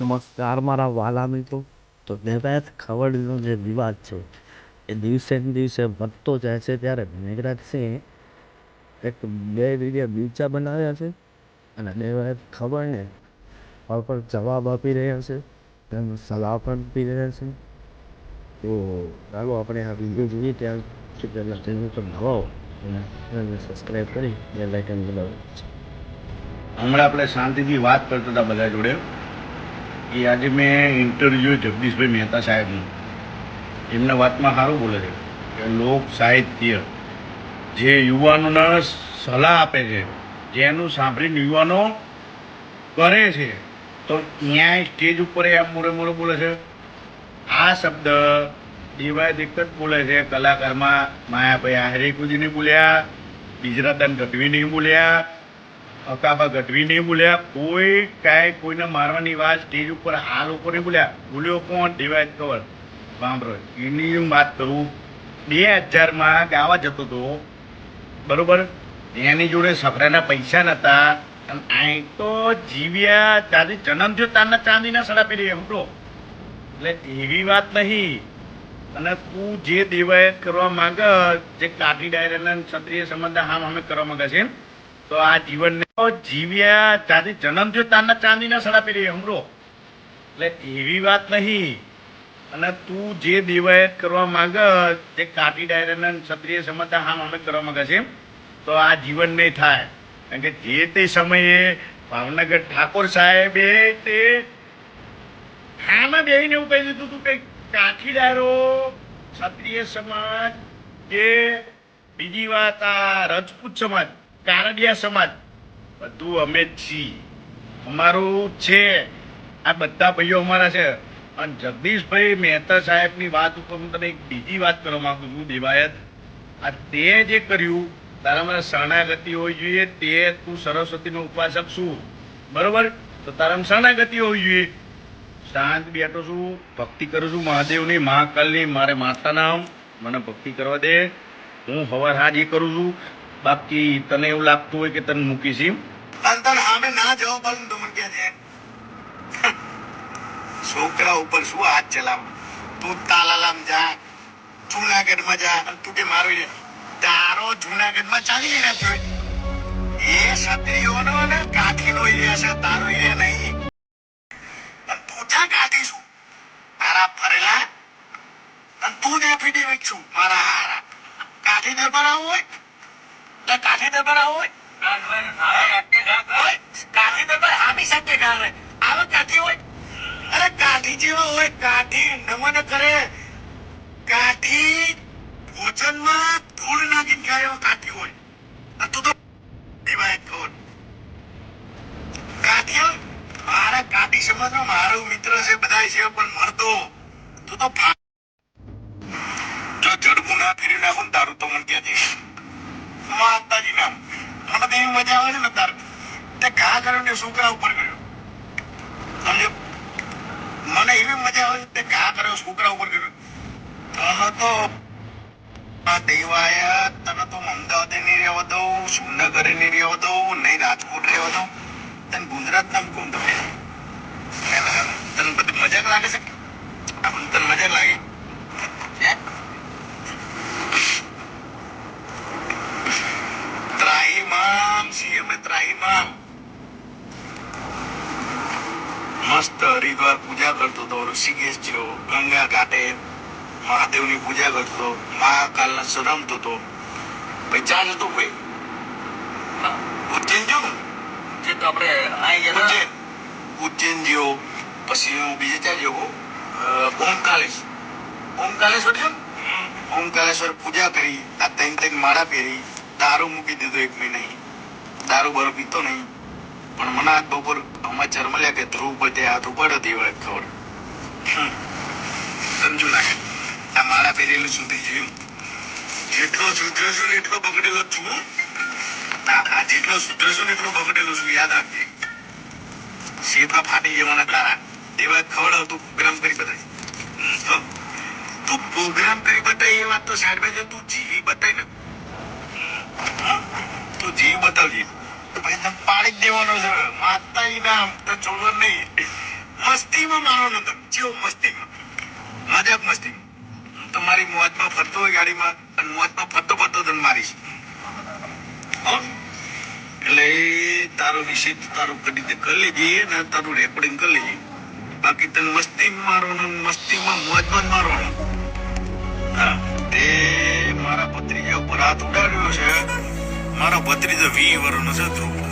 નમસ્કાર મારા વાલા મિત્રો. તો દેવાયત ખવડનો જે વિવાદ છે, એ દિવસે ને દિવસે વધતો જાય છે ત્યારે મેઘરાજ સિંહ એક બે વીડિયો બીજા બનાવ્યા છે અને દેવાયત ખબરને પર જવાબ આપી રહ્યા છે તેનું સલાહ પણ આપી રહ્યા છે. તો ચાલો આપણે આ વીડિયો જોઈએ ત્યાં પહેલાં ચેનલ પર નવા હો અને સબસ્ક્રાઈબ કરી બે લાઇકન બનાવ્યું હમણાં આપણે શાંતિથી વાત કરતા હતા બધા જોડે. એ આજે મેં ઇન્ટરવ્યુ જગદીશભાઈ મહેતા સાહેબનું. એમના વાતમાં સારું બોલે છે કે લોક સાહિત્ય જે યુવાનોને સલાહ આપે છે, જેનું સાંભળીને યુવાનો કરે છે, તો ત્યાં સ્ટેજ ઉપર એ મોરે મોરે બોલે છે. આ શબ્દ દેવાય દેખ જ બોલે છે. કલાકારમાં માયાભાઈ આહિરે નહીં બોલ્યા, બીજરાદાન ગઢવી નહીં બોલ્યા અકાબા નહીં બોલ્યા. કોઈ કાંઈ કોઈને મારવાની વાત સ્ટેજ ઉપર આ નહીં બોલ્યા. બોલ્યો કોણ? દેવાયત કવર. બાંભરો એની વાત કરું. બે હજારમાં ગાવા જતો હતો. બરોબર? એની જોડે સફરાના પૈસા નહોતા અને અહીં તો જીવ્યા ત્યાંથી જન્મ થયો તારના ચાંદીના સડા પહેરી એમ તો એટલે એવી વાત નહીં. અને તું જે દેવાયત કરવા માંગે જે કાઠી ડાયરેના ક્ષત્રિય સંબંધ હામ અમે કરવા માંગે છે તો આ જીવનને તો જીવ્યા ત્યાંથી જન્મ થયો ત્યારના ચાંદીના સડા પહેરી હમરો. એટલે એવી વાત નહીં. અને તું જે દેવાયત કરવા માંગે તે કાઠી ડાયરાના ક્ષત્રિય સંબંધ હા અમે કરવા માંગે છે તો આ જીવન નહીં થાય. કારણ કે જે તે સમયે ભાવનગર ઠાકોર સાહેબે તે હામાં બેહીને એવું કહી દીધું હતું કે કાઠી ડાયરો, ક્ષત્રિય સમાજ કે બીજી વાત આ રજપૂત સમાજ. કારડિયા સમાજ. બધું અમે જ છીએ. અમારું છે. આ બધા ભાઈઓ અમારા છે. અને જગદીશભાઈ મહેતા સાહેબની વાત ઉપર હું તને એક બીજી વાત કરવા માંગુ છું, દેવાયત. આ તે જે કર્યું, તારા મને શરણાગતિ હોવી જોઈએ, તે તું સરસ્વતીનો ઉપાસક છું. બરોબર? તો તારામાં શરણાગતિ હોવી જોઈએ. શાંત બેઠો છું, ભક્તિ કરું છું મહાદેવની, મહાકાલની, મારે માતા નામ. મને ભક્તિ કરવા દે. હું હવાર હાજી કરું છું. બાકી તને એવું લાગતું હોય કે તને મૂકીશ એમ તન ના જવાબ આલું તો મને કે છે. છોકરા ઉપર શું હાથ ચલાવ? તું તાલાલામ જા જુનાગઢમાં જા તું કે મારું તારો જુનાગઢમાં ચાલી રહ્યા એ ક્ષત્રિયોનો ને કાઠીનો એ છે તારો એ નહીં. પણ તું જા કાઠી છું? તારા ફરેલા તું ને ફીડી વેચું મારા હારા. કાઠી દરબાર આવું હોય? કાઠી દરબાર હોય કાઠી દરબાર હામી શકે ગાવે આવા કાઠી હોય અરે કાઠી જેવા હોય કાઠી નમન કરે કાઠી ભોજનમાં ધૂળ નાખીને ખાય એવા કાઠી હોય આ તું તો ખબર કાઠી મારા કાઠી સમાજનો મારો મિત્ર છે બધા છે પણ મળતો તું તો જો જડબું ના ફેરી નાખું તારું તો મને કહે જઈશ નામ મને મજા આવે છે ને તાર. તે ઘા કર્યો ને છોકરા ઉપર કર્યો મને એવી મજા આવે તે ઘા કર્યો છોકરા ઉપર કર્યો તને તો દેવાયા, તને તો અમદાવાદ નહીં રહેવા દઉં સુરનગર નહીં રહેવા દઉં નહીં રાજકોટ રહેવા દઉં તને ગુજરાત નામ કોણ તમે તને બધી મજાક લાગે છે? તને મજાક લાગે હે? ત્રાહિમામ છીએ અમે ત્રાહિમામ મસ્ત હરિદ્વાર પૂજા કરતો હતો ઋષિકેશ જેવો ગંગા ઘાટે મહાદેવની પૂજા કરતો હતો મહાકાલના સરમતો હતો. ભાઈ ચા હતો ભાઈ ઉજ્જૈન જો? જે તો આપણે. ઉજ્જૈન. ઉજ્જૈન જેવો. પછી હું બીજે ત્યાં જેવો. ઓમકાલેશ. ઓમકાલેશ્વર છે? ઓમકાલેશ્વર પૂજા કરી આ ત્રણ ત્રણ માળા પહેરી દારૂ મૂકી દીધો એક મહિના દારૂ બારૂ પીતો નહીં. પણ મને આજ બપોર સમાચાર મળ્યા કે ધ્રુવ બધે હાથ ઉપાડો દેવાય ખબર. સમજુ લાગે આ મારા પહેરેલું સુધરી ગયું જેટલો સુધર્યો છું એટલો બગડેલો છું. આ જેટલો સુધર્યો છું એટલો બગડેલો છું, યાદ રાખજે. શેપા ફાટી જવાના તારા દેવા ખવડાવતું પ્રોગ્રામ કરી બતાય તું પ્રોગ્રામ કરી બતાય એ વાત તો સાહેબ તું જીવી બતાય ને. તું જીવ બતાવજે. પાડી દેવાનો છે. માતા નામ તો છોડવાનું નહીં. મસ્તીમાં મારો નતો જેવો મસ્તીમાં. મજાક મસ્તી. તમારી મોજમાં ફરતો હોય ગાડીમાં, અને મોજમાં ફરતો ફરતો તને મારીશ. એટલે તારો વિષય તારો કરી રીતે કરી લેજે, ને તારું રેકોર્ડિંગ કરી લેજે. બાકી તને મસ્તી મારો ને મસ્તીમાં મોજમાં મારવાનો. મારો ને હા, તે મારા પત્રિકા ઉપર હાથ ઉડાડ્યો છે. મારા ભત્રીજો વી વર્ષનો છે ધ્રુવ